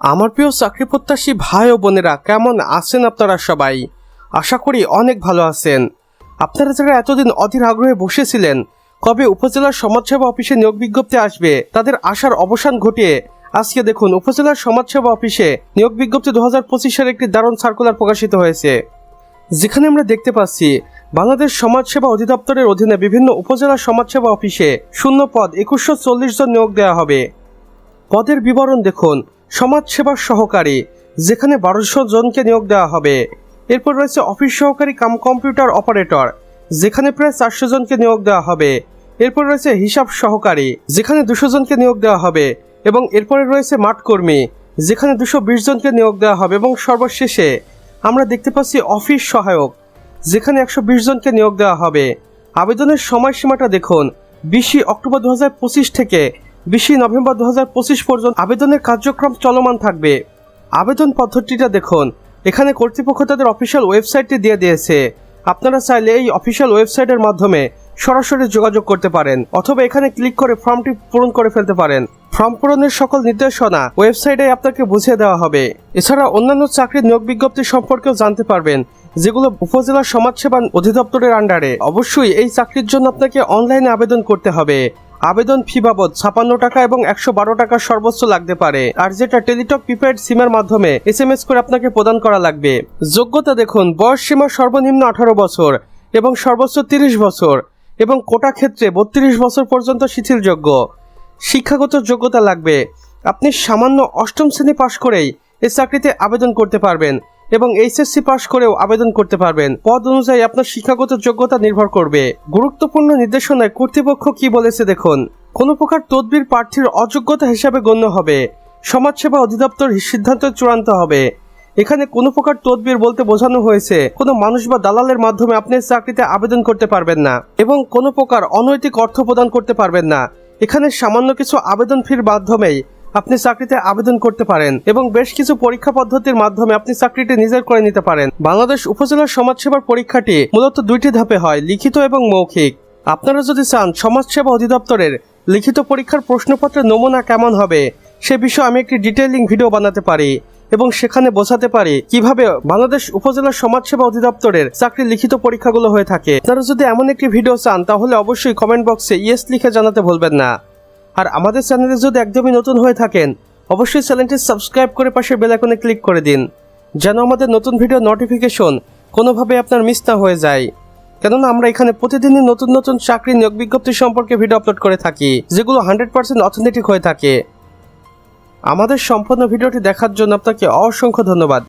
আমার প্রিয় চাকরি প্রত্যাশী ভাই ও বোনেরা, কেমন আছেন আপনারা সবাই? আশা করি অনেক ভালো আছেন। আপনারা যারা এতদিন অধীর আগ্রহে বসেছিলেন, কবে উপজেলার সমাজসেবা অফিসে নিয়োগ বিজ্ঞপ্তি আসবে, তাদের আশার অবসান ঘটিয়ে আজকে দেখুন উপজেলার সমাজসেবা অফিসে নিয়োগ বিজ্ঞপ্তি দু হাজার পঁচিশের একটি দারুণ সার্কুলার প্রকাশিত হয়েছে। যেখানে আমরা দেখতে পাচ্ছি, বাংলাদেশ সমাজসেবা অধিদপ্তরের অধীনে বিভিন্ন উপজেলা সমাজসেবা অফিসে শূন্য পদ একুশশো চল্লিশ জন নিয়োগ দেওয়া হবে। পদের বিবরণ দেখুন সমাজসেবা সহকারী, যেখানে বারোশো জনকে নিয়োগ দেওয়া হবে। এরপর রয়েছে অফিস সহকারী কাম কম্পিউটার অপারেটর, যেখানে প্রায় চারশো জনকে নিয়োগ দেওয়া হবে। এরপর রয়েছে হিসাব সহকারী, যেখানে দুশো জনকে নিয়োগ দেওয়া হবে এবং এরপরে রয়েছে মাঠকর্মী যেখানে দুশো বিশ জনকে নিয়োগ দেওয়া হবে এবং সর্বশেষে আমরা দেখতে পাচ্ছি অফিস সহায়ক, যেখানে একশো বিশ জনকে নিয়োগ দেওয়া হবে। আবেদনের সময়সীমাটা দেখুন, বিশে অক্টোবর দু হাজার পঁচিশ থেকে বিশে নভেম্বর দু হাজার পঁচিশ পর্যন্ত আবেদনের কার্যক্রম চলমান থাকবে। আবেদন পদ্ধতিটা দেখুন। এখানে কর্তৃপক্ষ তাদের অফিসিয়াল ওয়েবসাইটটি দিয়ে দিয়েছে। আপনারা চাইলে এই অফিসিয়াল ওয়েবসাইটের মাধ্যমে সরাসরি যোগাযোগ করতে পারেন অথবা এখানে ক্লিক করে ফর্মটি পূরণ করে ফেলতে পারেন। ফর্ম পূরণের সকল নির্দেশনা ওয়েবসাইটে আপনাকে বুঝিয়ে দেওয়া হবে। এছাড়া অন্যান্য চাকরির নিয়োগ বিজ্ঞপ্তি সম্পর্কেও জানতে পারবেন, যেগুলো উপজেলা সমাজসেবা অধিদপ্তরের আন্ডারে। অবশ্যই এই চাকরির জন্য আপনাকে অনলাইনে আবেদন করতে হবে। আবেদন ফি বাবদ ছাপান্ন টাকা এবং একশো বারো টাকা সর্বোচ্চ লাগতে পারে। আর যেটা টেলিটক প্রিপেড সিমের মাধ্যমে এস এম এস করে আপনাকে প্রদান করা লাগবে। যোগ্যতা দেখুন, বয়স সীমা সর্বনিম্ন আঠারো বছর এবং সর্বোচ্চ তিরিশ বছর এবং কোটা ক্ষেত্রে বত্রিশ বছর পর্যন্ত শিথিলযোগ্য। শিক্ষাগত যোগ্যতা লাগবে। আপনি সামান্য অষ্টম শ্রেণি পাশ করেই এই চাকরিতে আবেদন করতে পারবেন। এবং এইচএসসি পাশ করেও আবেদন করতে পারবেন। পদ অনুযায়ী আপনার শিক্ষাগত যোগ্যতা নির্ভর করবে। গুরুত্বপূর্ণ নির্দেশনায় কর্তৃপক্ষ কি বলেছে দেখুন। কোনো প্রকার তদবির প্রার্থীর অযোগ্যতা হিসাবে গণ্য হবে। সমাজসেবা অধিদপ্তর সিদ্ধান্ত চূড়ান্ত হবে। এখানে কোনো প্রকার তদবির বলতে বোঝানো হয়েছে, কোনো মানুষ বা দালালের মাধ্যমে আপনি চাকরিতে আবেদন করতে পারবেন না এবং কোনো প্রকার অনৈতিক অর্থ প্রদান করতে পারবেন না। এখানে সামান্য কিছু আবেদন ফির মাধ্যমেই আপনি চাকরিতে আবেদন করতে পারেন এবং বেশ কিছু পরীক্ষা পদ্ধতির মাধ্যমে আপনি চাকরিটি নিজের করে নিতে পারেন। বাংলাদেশ উপজেলা সমাজসেবার পরীক্ষাটি মূলত দুইটি ধাপে হয়, লিখিত এবং মৌখিক। আপনারা যদি চান সমাজসেবা অধিদপ্তরের লিখিত পরীক্ষার প্রশ্নপত্রের নমুনা কেমন হবে, সে বিষয়ে আমি একটি ডিটেইলিং ভিডিও বানাতে পারি এবং সেখানে বোঝাতে পারি কীভাবে বাংলাদেশ উপজেলা সমাজসেবা অধিদপ্তরের চাকরির লিখিত পরীক্ষাগুলো হয়ে থাকে। আপনারা যদি এমন একটি ভিডিও চান, তাহলে অবশ্যই কমেন্ট বক্সে ইয়েস লিখে জানাতে ভুলবেন না। আর আমাদের চ্যানেলে যদি একদমই নতুন হয়ে থাকেন, অবশ্যই চ্যানেলটি সাবস্ক্রাইব করে পাশে বেল আইকনে ক্লিক করে দিন, যেন আমাদের নতুন ভিডিও নোটিফিকেশন কোনোভাবে আপনার মিস না হয়ে যায়। কেননা আমরা এখানে প্রতিদিনই নতুন নতুন চাকরি নিয়োগ বিজ্ঞপ্তি সম্পর্কে ভিডিও আপলোড করে থাকি, যেগুলো হান্ড্রেড পার্সেন্ট অথেন্টিক হয়ে থাকে। আমাদের সম্পূর্ণ ভিডিওটি দেখার জন্য আপনাকে অসংখ্য ধন্যবাদ।